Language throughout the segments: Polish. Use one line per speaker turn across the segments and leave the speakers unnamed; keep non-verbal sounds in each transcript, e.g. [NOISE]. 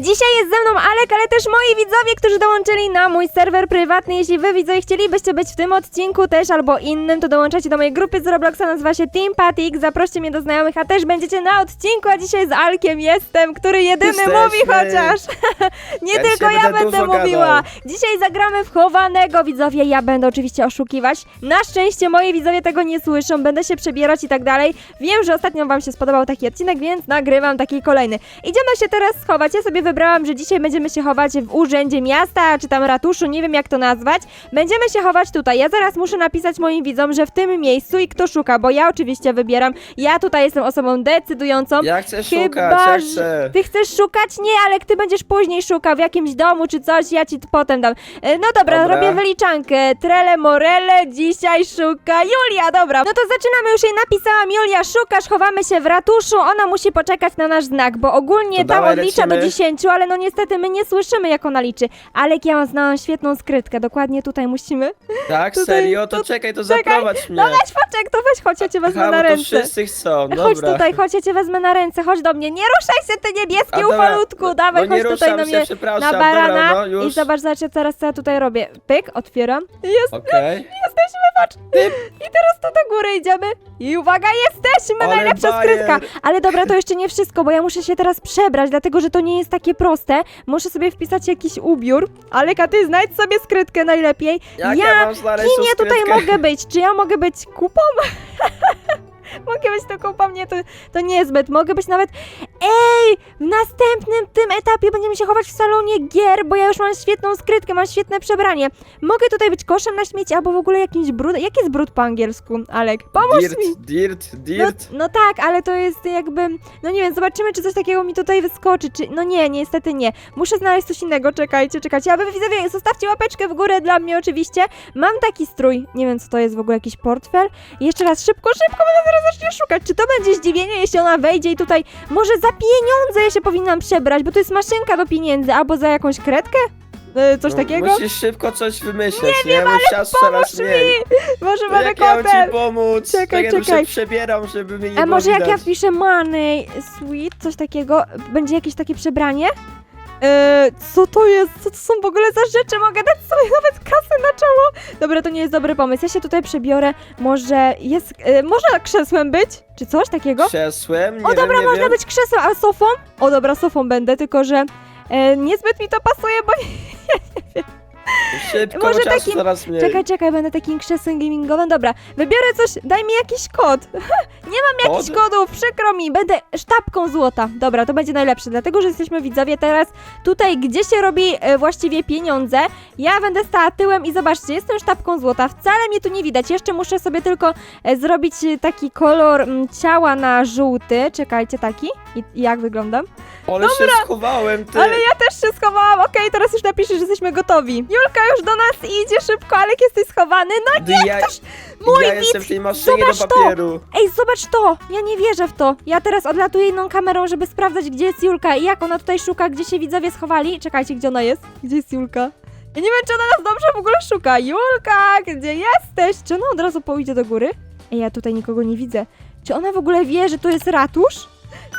Dzisiaj jest ze mną Alek, ale też moi widzowie, którzy dołączyli na mój serwer prywatny. Jeśli wy widzowie chcielibyście być w tym odcinku też albo innym, to dołączacie do mojej grupy z Robloxa, nazywa się Team Patik. Zaproście mnie do znajomych, a też będziecie na odcinku, a dzisiaj z Alkiem jestem, który jedyny
Jesteśmy.
mówi chociaż. [LAUGHS] Nie
Ja
tylko ja
będę
będę mówiła.
gadał.
Dzisiaj zagramy w chowanego, widzowie. Ja będę oczywiście oszukiwać. Na szczęście moi widzowie tego nie słyszą, będę się przebierać i tak dalej. Wiem, że ostatnio wam się spodobał taki odcinek, więc nagrywam taki kolejny. Idziemy się teraz schować. Ja sobie wybrałam, że dzisiaj będziemy się chować w urzędzie miasta, czy tam ratuszu, nie wiem jak to nazwać. Będziemy się chować tutaj. Ja zaraz muszę napisać moim widzom, że w tym miejscu i kto szuka, bo ja oczywiście wybieram. Ja tutaj jestem osobą decydującą.
Ja chcę szukać, ja
że-
chcę.
Ty chcesz szukać? Nie, ale ty będziesz później szukał w jakimś domu czy coś, ja ci potem dam. E, No dobra,
Dobra.
robię wyliczankę. Trele Morele dzisiaj szuka Julia, dobra. No to zaczynamy, już jej napisałam. Julia, szukasz, chowamy się w ratuszu, ona musi poczekać na nasz znak, bo ogólnie
To
tam
dawaj,
odlicza do
lecimy.
10, ale no niestety my nie słyszymy jak ona liczy. Alek, ja mam znałam świetną skrytkę, dokładnie tutaj musimy.
Tak,
tutaj-
serio? To
to-
czekaj, to
czekaj.
zaprowadź mnie.
No weź Paczek, to weź, chodź, ja cię wezmę
Aha,
na
bo to
ręce.
wszyscy chcą, dobra.
Chodź tutaj, chodź, ja cię wezmę na ręce, chodź do mnie. Nie ruszaj się, ty
A,
niebieski
dobra.
ufalutku, dawaj,
no nie
chodź tutaj
ruszam
na
się,
mnie,
przepraszam.
na barana.
Dobra, no
I zobacz, zobacz teraz, co ja tutaj robię. Pyk, otwieram. Jest,
Okej. [LAUGHS]
jesteśmy, patrz. I teraz tu do góry idziemy. I uwaga, jesteśmy,
Ale
najlepsza
bajer.
skrytka. Ale dobra, to jeszcze nie wszystko, bo ja muszę się teraz przebrać, dlatego, że to nie jest takie proste. Muszę sobie wpisać jakiś ubiór. Aleka, ty znajdź sobie skrytkę najlepiej.
Jak ja, mam znaleźć
Kim
tą
ja tutaj
skrytkę?
mogę być? Czy ja mogę być kupą? [LAUGHS] mogę być tą kupą? Nie, to, to niezbyt. Mogę być nawet... Ej! W następnym tym etapie będziemy się chować w salonie gier, bo ja już mam świetną skrytkę, mam świetne przebranie. Mogę tutaj być koszem na śmieci, albo w ogóle jakimś brudem. Jak jest brud po angielsku, Alek? Pomóż
Dirt,
mi!
dirt,
No,
dirt.
no tak, ale to jest jakby. No nie wiem, zobaczymy, czy coś takiego mi tutaj wyskoczy. Czy. No nie, niestety nie. Muszę znaleźć coś innego. Czekajcie, czekajcie. A wy widzowie, zostawcie łapeczkę w górę dla mnie oczywiście. Mam taki strój. Nie wiem, co to jest w ogóle, jakiś portfel. I jeszcze raz szybko, szybko, będę zaraz zacznie szukać. Czy to będzie zdziwienie, jeśli ona wejdzie i tutaj. Może za pieniądze ja się powinnam przebrać, bo to jest maszynka do pieniędzy, albo za jakąś kredkę? E, coś
No,
takiego?
Musisz szybko coś wymyśleć, nie? wiem, ale
Pomóż mi! Może będę
Jak ja mam ci pomóc?
Czekaj,
tak ja tu
czekaj.
się przebieram, żeby mnie nie
A
było
może jak ja
widać.
wpiszę money, sweet, coś takiego, będzie jakieś takie przebranie? Eee, co to jest? Co to są w ogóle za rzeczy? Mogę dać sobie nawet kasę na czoło? Dobra, to nie jest dobry pomysł. Ja się tutaj przebiorę. Może jest. E, można krzesłem być? Czy coś takiego?
Krzesłem? Nie
o dobra,
wiem, nie
można
wiem.
być krzesłem, a sofą? O dobra, sofą będę, tylko że e, niezbyt mi to pasuje, bo. [LAUGHS]
Szybko,
może
bo czasu
takim-
coraz mniej.
Czekaj, czekaj, będę takim krzesłem gamingowym. Dobra, wybiorę coś, daj mi jakiś kod. [LAUGHS] Nie mam jakichś
Kod?
kodów, przykro mi, będę sztabką złota. Dobra, to będzie najlepsze, dlatego że jesteśmy widzowie teraz tutaj, gdzie się robi e, właściwie pieniądze. Ja będę stała tyłem i zobaczcie, jestem sztabką złota, wcale mnie tu nie widać. Jeszcze muszę sobie tylko e, zrobić e, taki kolor mm, ciała na żółty. Czekajcie, taki. I i jak wyglądam?
Ale się schowałem, ty.
Ale ja też się schowałam. Okej, teraz już napiszę, że jesteśmy gotowi. Julka już do nas idzie szybko, Alek jesteś schowany. No
Gdy ja,
mój
ja
widz,
jestem w tej maszynie
zobacz
do
to.
papieru.
Ej, zobacz to! Ja nie wierzę w to. Ja teraz odlatuję inną kamerą, żeby sprawdzać, gdzie jest Julka i jak ona tutaj szuka, gdzie się widzowie schowali. Czekajcie, gdzie ona jest? Gdzie jest Julka? Ja nie wiem, czy ona nas dobrze w ogóle szuka. Julka, gdzie jesteś? Czy ona od razu pójdzie do góry? Ej, ja tutaj nikogo nie widzę. Czy ona w ogóle wie, że tu jest ratusz?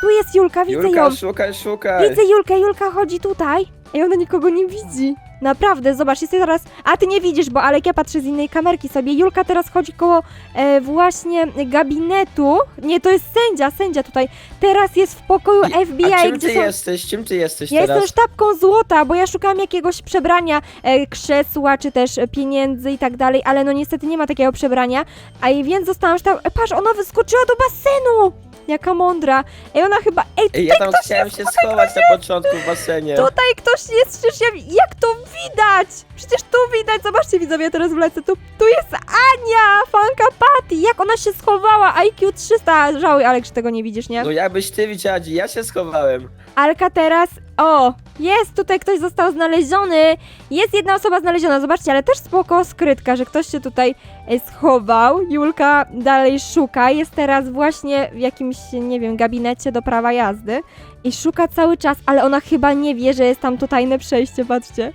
Tu jest Julka, widzę
Julka,
ją.
szukaj, szukaj.
Widzę Julkę, Julka chodzi tutaj. Ej, ona nikogo nie widzi. Naprawdę, zobacz, jest teraz... A, ty nie widzisz, bo Alek, ja patrzę z innej kamerki sobie. Julka teraz chodzi koło e, właśnie gabinetu. Nie, to jest sędzia, sędzia tutaj. Teraz jest w pokoju
I-
FBI,
A czym
gdzie
ty
są...
jesteś? Czym ty jesteś
Ja
teraz?
jestem sztabką złota, bo ja szukałam jakiegoś przebrania, e, krzesła, czy też e, pieniędzy i tak dalej, ale no niestety nie ma takiego przebrania. A i więc zostałam sztab... E, patrz, ona wyskoczyła do basenu! Jaka mądra. Ej, ona chyba... Ej, tutaj
Ej, ja tam
ktoś
chciałem
jest,
się schować na początku w basenie.
Tutaj ktoś jest, przecież ja, jak to widać? Przecież tu widać, zobaczcie widzowie, ja teraz wlecę, tu, tu jest Ania, fanka Patty, jak ona się schowała, IQ 300, żałuj Alek, że tego nie widzisz, nie?
No jakbyś ty widziała, gdzie ja się schowałem.
Alka teraz, o, jest, tutaj ktoś został znaleziony, jest jedna osoba znaleziona, zobaczcie, ale też spoko skrytka, że ktoś się tutaj e, schował, Julka dalej szuka, jest teraz właśnie w jakimś, nie wiem, gabinecie do prawa jazdy i szuka cały czas, ale ona chyba nie wie, że jest tam to tajne przejście, patrzcie.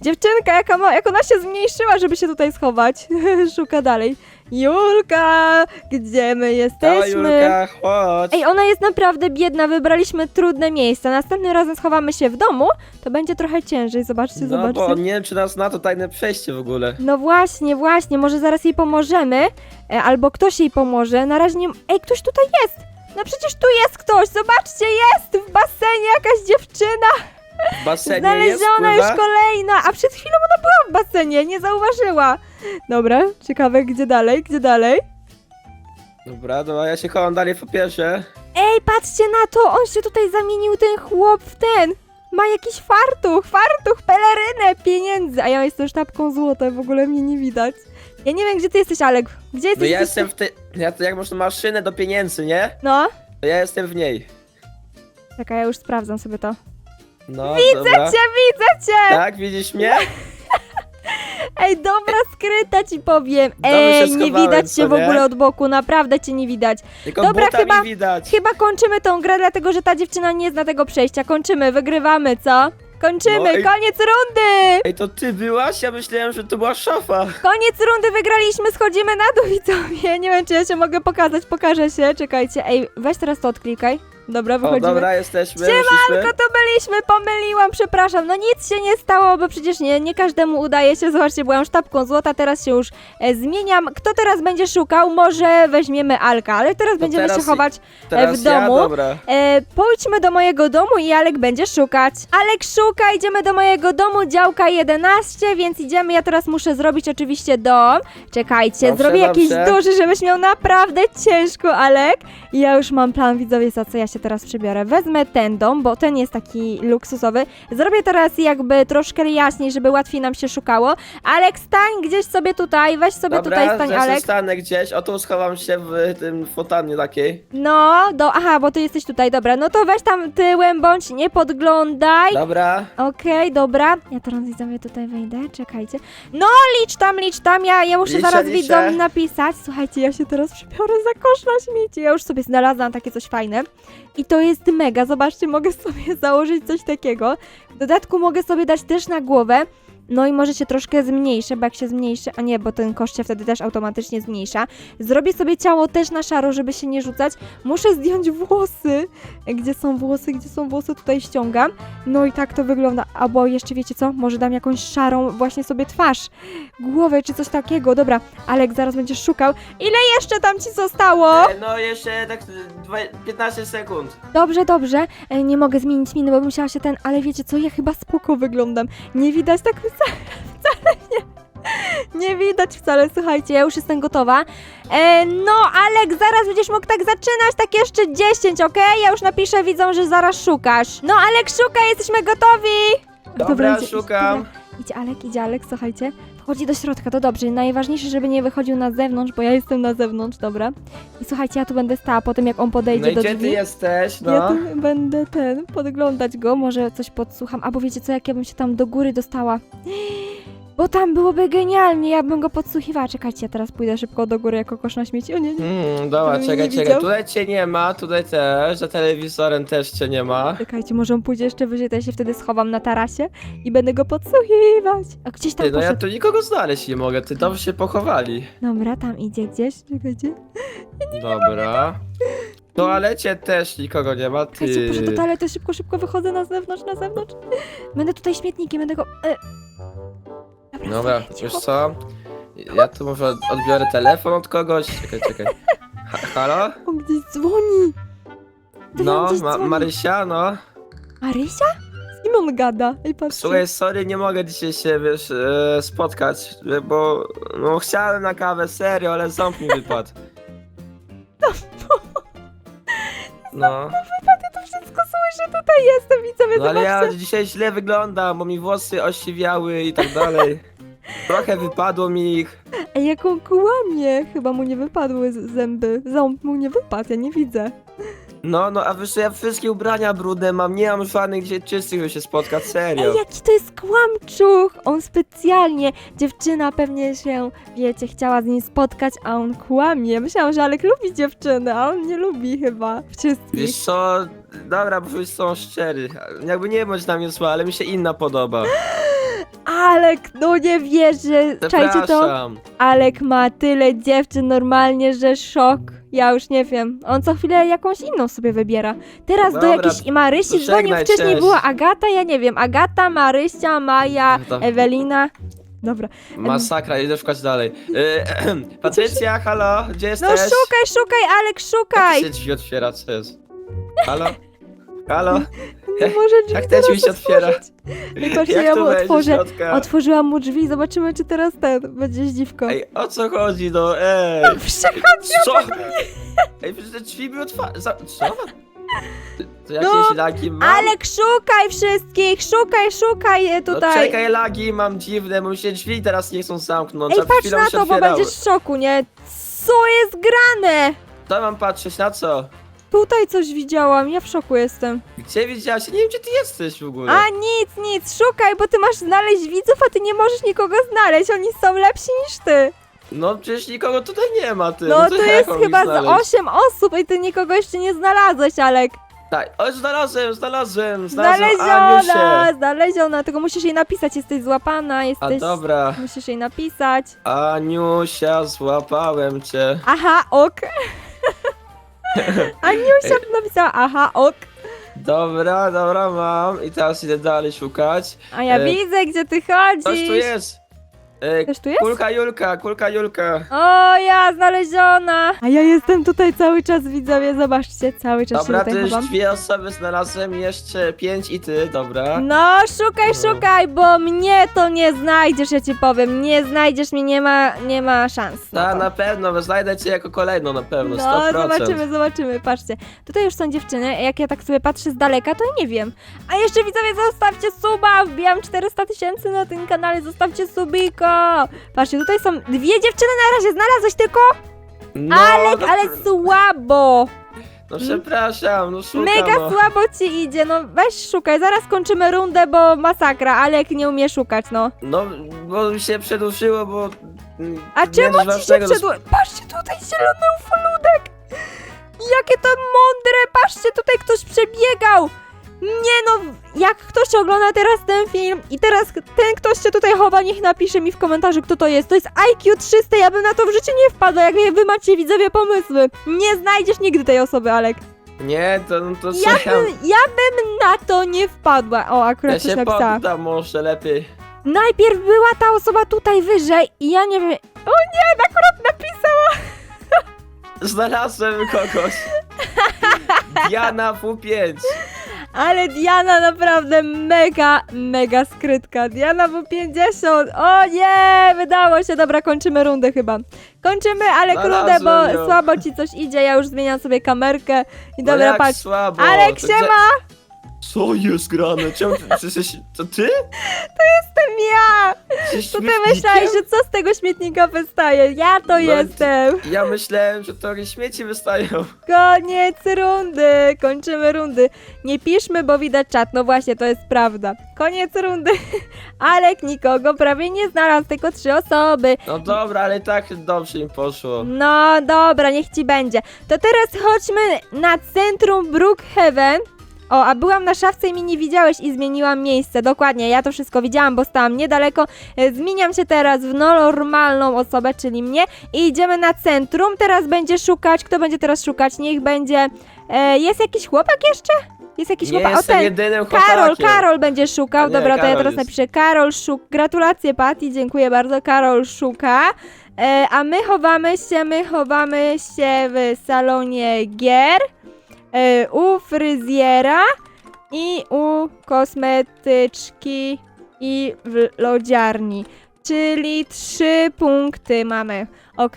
Dziewczynka, jak ona się zmniejszyła, żeby się tutaj schować, [LAUGHS] szuka dalej. Julka, gdzie my
Cała
jesteśmy?
Julka, chodź.
Ej, ona jest naprawdę biedna, wybraliśmy trudne miejsce. Następnym razem schowamy się w domu, to będzie trochę ciężej. Zobaczcie,
no
zobaczcie.
bo nie wiem, czy nas na to tajne przejście w ogóle.
No właśnie, właśnie, może zaraz jej pomożemy, e, albo ktoś jej pomoże. Na razie nie... Ej, ktoś tutaj jest! No przecież tu jest ktoś, zobaczcie, jest w basenie jakaś dziewczyna!
W basenie jest,
Znaleziona już
pływa?
kolejna, a przed chwilą ona była w basenie, nie zauważyła. Dobra, ciekawe gdzie dalej, gdzie dalej?
Dobra, no ja się chowam dalej po pierwsze.
Ej, patrzcie na to, on się tutaj zamienił ten chłop w ten. Ma jakiś fartuch, fartuch, pelerynę, pieniędzy, a ja jestem sztabką złota, w ogóle mnie nie widać. Ja nie wiem, gdzie ty jesteś, Alek. Gdzie
No
jesteś?
ja
Jesteś-
jestem w tej... Ja to jak masz maszynę do pieniędzy, nie?
No,
To ja jestem w niej.
czekaj, ja już sprawdzam sobie to.
No,
Widzę
dobra.
cię, widzę cię!
Tak, widzisz mnie? [LAUGHS]
Ej, dobra skryta ci powiem.
Dobrze
Ej, nie
schowałem,
widać cię w ogóle od boku, naprawdę cię nie widać.
Tylko
Dobra,
buta
chyba-
mi widać.
Chyba kończymy tą grę, dlatego że ta dziewczyna nie zna tego przejścia. Kończymy, wygrywamy, co? Kończymy,
No i-
koniec rundy!
Ej, to ty byłaś? Ja myślałem, że to była szafa.
Koniec rundy, wygraliśmy, schodzimy na dół, widzowie. Nie wiem, czy ja się mogę pokazać, pokażę się, czekajcie. Ej, weź teraz to odklikaj. Dobra,
O,
wychodzimy.
dobra, jesteśmy,
Siemanko, to byliśmy, pomyliłam, przepraszam. No nic się nie stało, bo przecież nie, nie każdemu udaje się. Zobaczcie, byłam sztabką złota, teraz się już e, zmieniam. Kto teraz będzie szukał? Może weźmiemy Alka, ale teraz będziemy
teraz
się chować
Teraz
w domu.
Ja, dobra.
E, pójdźmy do mojego domu i Alek będzie szukać. Alek szuka, idziemy do mojego domu, działka 11, więc idziemy. Ja teraz muszę zrobić oczywiście dom. Czekajcie,
Dobrze,
zrobię jakiś
dobrze.
duży, żebyś miał naprawdę ciężko, Alek. Ja już mam plan, widzowie, za co ja się teraz przebiorę. Wezmę ten dom, bo ten jest taki luksusowy. Zrobię teraz jakby troszkę jaśniej, żeby łatwiej nam się szukało. Alek, stań gdzieś sobie tutaj, weź sobie
Dobra,
tutaj, stań,
że
Alek.
stanę gdzieś, o tu schowam się w tym fotannie takiej.
No, do, aha, bo ty jesteś tutaj, dobra. No to weź tam tyłem, bądź nie podglądaj.
Dobra.
Okej, dobra. Ja teraz widzowie tutaj wejdę, czekajcie. No, licz tam, licz tam, ja, ja muszę
Liczę,
zaraz
liczę.
widzom napisać. Słuchajcie, ja się teraz przebiorę za kosz na śmieci. Ja już sobie znalazłam takie coś fajne. I to jest mega, zobaczcie, mogę [LAUGHS] sobie założyć coś takiego. W dodatku mogę sobie dać też na głowę. No i może się troszkę zmniejszę, bo jak się zmniejszy, a nie, bo ten kosz się wtedy też automatycznie zmniejsza. Zrobię sobie ciało też na szaro, żeby się nie rzucać. Muszę zdjąć włosy. Gdzie są włosy, gdzie są włosy, tutaj ściągam. No i tak to wygląda. Albo jeszcze wiecie co? Może dam jakąś szarą właśnie sobie twarz, głowę czy coś takiego. Dobra, Alek zaraz będziesz szukał. Ile jeszcze tam ci zostało?
E, No jeszcze tak dwa- 15 sekund.
Dobrze, dobrze. E, Nie mogę zmienić miny, bo bym musiała się ten, ale wiecie co? Ja chyba spoko wyglądam. Nie widać tak wcale, wcale nie. Nie widać wcale, słuchajcie, ja już jestem gotowa. E, no, Alek, zaraz będziesz mógł tak zaczynać, tak jeszcze 10, okej? Ja już napiszę widzom, że zaraz szukasz. No, Alek, szukaj, jesteśmy gotowi!
Dobra,
idzie-
szukam.
Dobra, idzie Alek, idzie Alek, słuchajcie. Wchodzi do środka, to dobrze. Najważniejsze, żeby nie wychodził na zewnątrz, bo ja jestem na zewnątrz, dobra? I słuchajcie, ja tu będę stała po tym, jak on podejdzie
No i
do
gdzie
drzwi.
ty jesteś, no?
Ja tu będę ten, podglądać go, może coś podsłucham, albo wiecie co, jak ja bym się tam do góry dostała. Bo tam byłoby genialnie, ja bym go podsłuchiwała. Czekajcie, ja teraz pójdę szybko do góry jako kosz na śmieci. O nie, nie.
Mm, dobra,
Nie
czekaj,
widział?
czekaj. Tutaj cię nie ma, tutaj też, za telewizorem też cię nie ma.
Czekajcie, może on pójdzie jeszcze wyżej, to ja się wtedy schowam na tarasie i będę go podsłuchiwać. A gdzieś tam
Ty, no ja
poszedł.
tu nikogo znaleźć nie mogę, ty dobrze się pochowali.
Dobra, tam idzie gdzieś, czekajcie.
Dobra. W toalecie też nikogo nie ma,
Czekajcie, poszedł do
ty.
toalety, szybko, szybko wychodzę na zewnątrz, na zewnątrz. Będę tutaj śmietnikiem, będę go... E...
Dobra, wiesz co? Ja tu może od- odbiorę telefon od kogoś. Czekaj, czekaj. Ha halo?
On gdzieś dzwoni.
No,
gdzieś
ma
dzwoni.
Marysia, no.
Marysia? Z kim on gada? Ej, patrzcie.
Słuchaj, sorry, nie mogę dzisiaj się, wiesz, e, spotkać, e, bo no chciałem na kawę, serio, ale ząb mi wypadł. No, [LAUGHS]
to wszystko słyszę, tutaj jestem, widzowie,
no ale
zobaczcie.
ja dzisiaj źle wyglądam, bo mi włosy osiwiały i tak dalej. Trochę wypadło mi ich.
Ej, jak on kłamie. Chyba mu nie wypadły z- zęby. Ząb mu nie wypadł, ja nie widzę.
No, no, a wiesz, co, ja wszystkie ubrania brudne mam, nie mam żadnych gdzie czystych, żeby się spotkać, serio.
Ej, jaki to jest kłamczuch! On specjalnie, dziewczyna pewnie się, wiecie, chciała z nim spotkać, a on kłamie. Myślałam, że Alek lubi dziewczyny, a on nie lubi chyba wszystkich.
Wiesz co, dobra, bo są szczery. Jakby nie bądź na mnie zła, ale mi się inna podoba. [GASPS]
Alek, no nie wierzę. Czajcie to?
Przepraszam.
Alek ma tyle dziewczyn normalnie, że szok. Ja już nie wiem. On co chwilę jakąś inną sobie wybiera. Teraz do
Dobra,
jakiejś Marysi
to
dzwonił,
żegnaj,
wcześniej
cześć.
była Agata, ja nie wiem. Agata, Marysia, Maja,
No to-
Ewelina. Dobra.
Masakra, idę szukać dalej. Yy, [CLEARS THROAT] Patrycja, halo, gdzie jesteś?
No szukaj, szukaj, Alek,
Jak
szukaj!
się drzwi otwiera, co jest? Halo? Halo? [LAUGHS]
Nie [LAUGHS] może drzwi
Jak te drzwi się otwiera? Jak
ja mu otworzę.
środka?
Otworzyłam mu drzwi, zobaczymy, czy teraz ten będzie zdziwko.
Ej, o co chodzi, no ej?
Przechodź!
Co? Ej, przecież te drzwi były otwarte. Co? [LAUGHS] To jakieś
No,
lagi mam?
Alek, szukaj wszystkich, szukaj, szukaj e,
No
tutaj.
czekaj, lagi mam dziwne, bo mi się drzwi teraz nie chcą zamknąć,
Ej,
a
patrz
chwilą
na
się
to, bo
otwierały.
będziesz w szoku, nie? Co jest grane?
To mam patrzeć, na co?
Tutaj coś widziałam, ja w szoku jestem.
Gdzie widziałaś? Nie wiem, gdzie ty jesteś w ogóle.
A nic, nic, szukaj, bo ty masz znaleźć widzów, a ty nie możesz nikogo znaleźć, oni są lepsi niż ty.
No przecież nikogo tutaj nie ma, ty.
No
to
tu
jak
jest
mam ich
chyba z
znaleźć?
8 osób i ty nikogo jeszcze nie znalazłeś, Alek.
Tak, o, znalazłem, znalazłem, znalazłem
Znaleziona, znaleziona, tylko musisz jej napisać, jesteś złapana,
A
jesteś...
dobra,
Musisz jej napisać.
Aniusia, złapałem cię.
Aha, ok. [LAUGHS] Aniusia napisała, aha, ok.
Dobra, dobra, mam. I teraz idę dalej szukać.
A ja
E,
widzę, gdzie ty
Coś
chodzisz.
tu jest.
Coś tu jest?
kulka Julka, kulka Julka.
O, ja znaleziona! A ja jestem tutaj cały czas, widzowie, zobaczcie, cały czas
Dobra,
się
to
tutaj
już
chowam.
dwie osoby znalazłem, jeszcze pięć i ty, dobra.
No, szukaj,
No.
szukaj, bo mnie to nie znajdziesz, ja ci powiem. Nie znajdziesz mnie, nie ma, nie ma szans. na
Ta,
to.
na pewno, znajdę cię jako kolejną na pewno, 100%.
No, zobaczymy, zobaczymy, patrzcie. Tutaj już są dziewczyny, jak ja tak sobie patrzę z daleka, to nie wiem. A jeszcze widzowie, zostawcie suba, wbijam 400 tysięcy na tym kanale, zostawcie subiko. Patrzcie, tutaj są dwie dziewczyny na razie, znalazłeś tylko?
No,
Alek,
no,
ale słabo.
No przepraszam, no szukam,
Mega
no.
słabo ci idzie, no weź szukaj, zaraz kończymy rundę, bo masakra, Alek nie umie szukać, no.
No, bo mi się przeduszyło, bo...
A czemu ci się
no,
przedło... Patrzcie tutaj, zielony ufoludek! Jakie to mądre, patrzcie, tutaj ktoś przebiegał! Nie no, jak ktoś ogląda teraz ten film i teraz ten ktoś się tutaj chowa, niech napisze mi w komentarzu, kto to jest. To jest IQ 300, ja bym na to w życiu nie wpadła, jak wy macie widzowie pomysły. Nie znajdziesz nigdy tej osoby, Alek.
Nie, to, no to
Ja
ja...
bym, ja bym na to nie wpadła. O, akurat
Ja
coś
się
napisała.
poddam może lepiej.
Najpierw była ta osoba tutaj wyżej i ja nie wiem... O nie, akurat napisała!
Znalazłem kogoś. [LAUGHS] Diana W5.
Ale Diana naprawdę mega, mega skrytka. Diana w 50. O nie, wydało się. Dobra, kończymy rundę chyba. Kończymy, ale rundę,
Znalazłem
bo
ją.
słabo ci coś idzie. Ja już zmieniam sobie kamerkę. I
No
dobra,
jak
patrz.
słabo.
Alek,
To
siema!
Co jest grane? Czemu ty, przecież, to ty?
Ja! To ty myślałeś, że co z tego śmietnika wystaje? Ja to jestem.
Ja myślałem, że to śmieci wystają.
Koniec rundy. Kończymy rundy. Nie piszmy, bo widać czat. No właśnie, to jest prawda. Koniec rundy. [LAUGHS] Alek nikogo prawie nie znalazł, tylko trzy osoby.
No dobra, ale tak dobrze im poszło.
No dobra, niech ci będzie. To teraz chodźmy na centrum Brookhaven. O, a byłam na szafce i mnie nie widziałeś i zmieniłam miejsce. Dokładnie, ja to wszystko widziałam, bo stałam niedaleko. E, Zmieniam się teraz w normalną osobę, czyli mnie i idziemy na centrum. Teraz będzie szukać, kto będzie teraz szukać? Niech będzie... E, jest jakiś chłopak jeszcze? Jest jakiś
Nie
chłopak? O,
jestem
ten.
jedynym chłopakiem.
Karol, Karol będzie szukał.
A nie,
Dobra, to ja
Karol
teraz
jest.
napiszę Karol szuk. Gratulacje, Patty, dziękuję bardzo. Karol szuka. E, a my chowamy się, my chowamy się w salonie gier, e, u fryzjera i u kosmetyczki i w lodziarni. Czyli trzy punkty mamy, ok?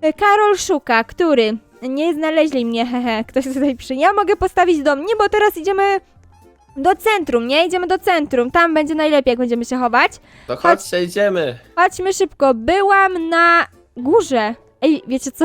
E, Karol szuka, który? Nie znaleźli mnie, [LAUGHS] hehe. Ktoś tutaj pisze. Ja mogę postawić dom. Nie, bo teraz idziemy do centrum, nie? Idziemy do centrum. Tam będzie najlepiej, jak będziemy się chować.
To chodźcie, idziemy.
Chodźmy szybko. Byłam na górze. Ej, wiecie co?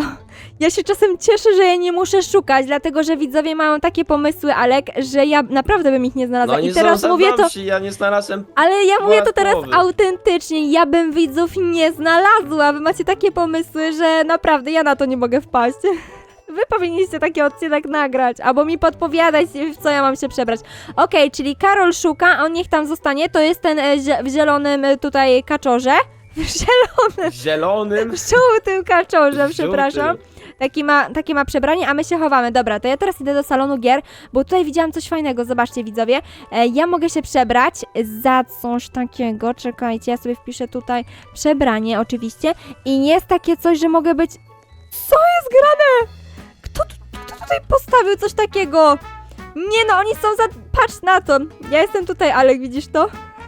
Ja się czasem cieszę, że ja nie muszę szukać, dlatego że widzowie mają takie pomysły, Alek, że ja naprawdę bym ich nie znalazła.
No
I
oni
teraz
są
mówię to,
ja nie znalazłem...
ale ja mówię to teraz
połowy.
autentycznie. Ja bym widzów nie znalazła. Wy macie takie pomysły, że naprawdę ja na to nie mogę wpaść. [LAUGHS] Wy powinniście taki odcinek nagrać, albo mi podpowiadać, w co ja mam się przebrać. Okej, czyli Karol szuka, on niech tam zostanie, to jest ten e, zie- w zielonym e, tutaj kaczorze. [LAUGHS] Zielonym,
Zielonym. [LAUGHS]
żółtym kaczorze,
Żółtym.
przepraszam. Taki ma, takie ma przebranie, a my się chowamy. Dobra, to ja teraz idę do salonu gier, bo tutaj widziałam coś fajnego, zobaczcie widzowie. E, ja mogę się przebrać za coś takiego, czekajcie, ja sobie wpiszę tutaj przebranie oczywiście. I jest takie coś, że mogę być... Co jest grane? Kto, tu, kto tutaj postawił coś takiego? Nie no, oni są za... Patrz na to, ja jestem tutaj, Alek, widzisz to?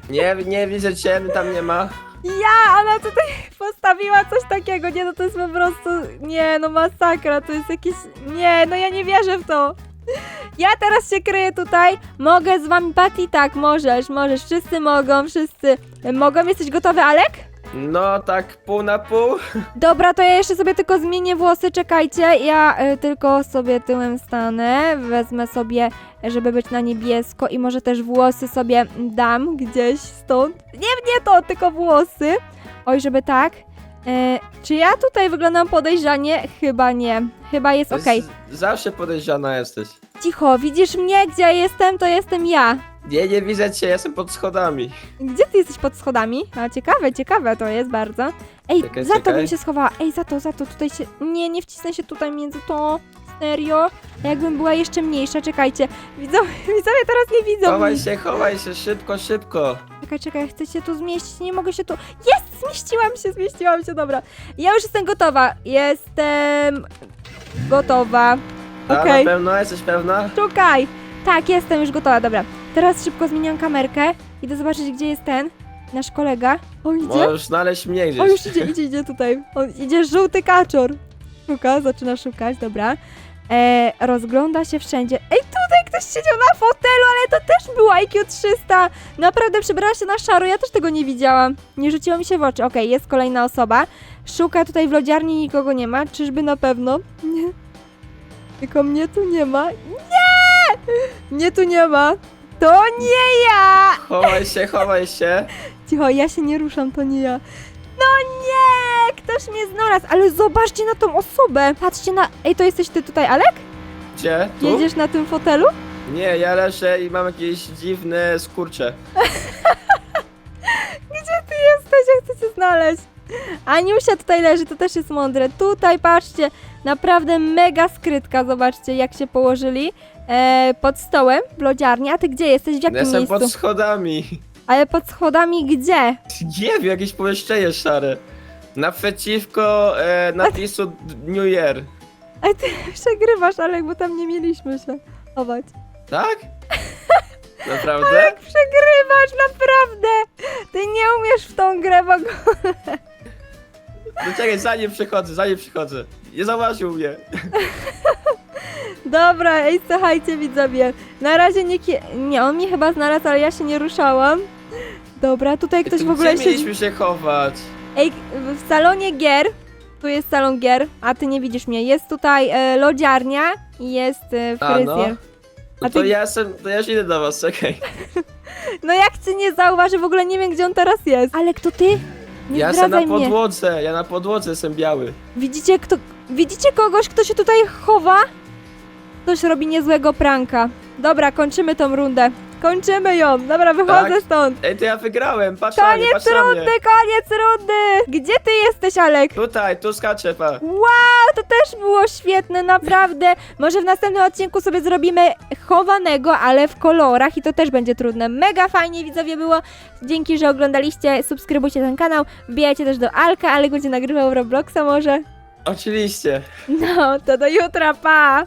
Nie, nie widzę cię, tam nie ma.
Ja, ona tutaj [LAUGHS] postawiła coś takiego, nie no to jest po prostu, nie no masakra, to jest jakieś, nie no ja nie wierzę w to. [LAUGHS] Ja teraz się kryję tutaj, mogę z wami Patty? Tak, możesz, możesz, wszyscy mogą, wszyscy mogą, jesteś gotowy Alek?
No tak pół na pół.
Dobra, to ja jeszcze sobie tylko zmienię włosy, czekajcie, ja y, tylko sobie tyłem stanę, wezmę sobie, żeby być na niebiesko i może też włosy sobie dam gdzieś stąd. Nie, nie to, tylko włosy. Oj, żeby tak. E, czy ja tutaj wyglądam podejrzanie? Chyba nie. Chyba jest okej.
jest- Zawsze podejrzana jesteś.
Cicho, widzisz mnie? Gdzie ja jestem? To jestem ja.
Nie, nie widzę cię, jestem pod schodami.
Gdzie ty jesteś pod schodami? A ciekawe, ciekawe to jest bardzo. Ej,
Czekaj,
za to
czekaj.
bym się schowała. Ej, za to, za to, tutaj się... Nie, nie wcisnę się tutaj między to. Serio? Jakbym była jeszcze mniejsza, czekajcie. Widzowie, [LAUGHS] widzowie teraz nie widzą
Chowaj
mnie.
się, chowaj się, szybko, szybko.
Czekaj, czekaj, chcę się tu zmieścić, nie mogę się tu... Jest! Zmieściłam się, zmieściłam się, dobra. Ja już jestem gotowa. Jestem... Gotowa.
A,
Okej.
na pewno jesteś pewna?
Szukaj! Tak, jestem już gotowa, dobra. Teraz szybko zmieniam kamerkę. Idę zobaczyć, gdzie jest ten, nasz kolega. O, idzie?
Możesz znaleźć mnie gdzieś.
O, już idzie, idzie, idzie tutaj. On idzie żółty kaczor. Szuka, zaczyna szukać, dobra. E, rozgląda się wszędzie. Ej, tutaj ktoś siedział na fotelu, ale to też było IQ 300. Naprawdę przebrała się na szaro, ja też tego nie widziałam. Nie rzuciło mi się w oczy. Okej, jest kolejna osoba. Szuka tutaj w lodziarni, nikogo nie ma. Czyżby na pewno? Nie. Tylko mnie tu nie ma. Nie! Mnie tu nie ma. To nie ja!
Chowaj się, chowaj się.
Cicho, ja się nie ruszam, to nie ja. No nie! Ktoś mnie znalazł, ale zobaczcie na tą osobę. Patrzcie na... Ej, to jesteś ty tutaj, Alek?
Gdzie? Tu?
Jedziesz na tym fotelu?
Nie, ja leżę i mam jakieś dziwne skurcze. [LAUGHS]
Gdzie ty jesteś? Ja chcę cię znaleźć. Aniusia tutaj leży, to też jest mądre. Tutaj, patrzcie, naprawdę mega skrytka, zobaczcie, jak się położyli. E, pod stołem w lodziarni. A ty gdzie jesteś? W jakim
Jestem
miejscu?
pod schodami.
Ale pod schodami gdzie?
Nie wiem, jakieś pomieszczenie szare. Naprzeciwko e, napisu New Year.
A ty [LAUGHS] przegrywasz, Alek, bo tam nie mieliśmy się chować.
Tak? [LAUGHS] Naprawdę?
Przegrywasz, naprawdę! Ty nie umiesz w tą grę w ogóle.
No czekaj, zanim przychodzę, zanim przychodzę. Nie zauważył mnie.
Dobra, ej, słuchajcie widzowie. Na razie nie... Nie, on mnie chyba znalazł, ale ja się nie ruszałam. Dobra, tutaj ktoś
To
w ogóle
Gdzie
siedzi...
mieliśmy się chować?
Ej, w salonie gier, tu jest salon gier, a ty nie widzisz mnie. Jest tutaj e, lodziarnia i jest e,
A, no.
fryzjer.
No
A
to
ty-
ja jestem, to ja już idę do was, czekaj. [LAUGHS]
No jak cię nie zauważy, w ogóle nie wiem, gdzie on teraz jest. Ale kto ty? Nie
ja jestem na
zdradzaj mnie.
podłodze, ja na podłodze jestem biały.
Widzicie, kto, widzicie kogoś, kto się tutaj chowa? Ktoś robi niezłego pranka. Dobra, kończymy tą rundę. Kończymy ją. Dobra, wychodzę
Tak?
stąd.
Ej, to ja wygrałem, patrz na mnie,
Koniec
patrz na
rundy,
mnie.
koniec rundy! Gdzie ty jesteś, Alek?
Tutaj, tu skaczę, pa.
Wow, to też było świetne, naprawdę. Może w następnym odcinku sobie zrobimy chowanego, ale w kolorach i to też będzie trudne. Mega fajnie widzowie było. Dzięki, że oglądaliście. Subskrybujcie ten kanał. Wbijajcie też do Alka, Alek będzie nagrywał Robloxa może.
Oczywiście.
No, to do jutra, pa!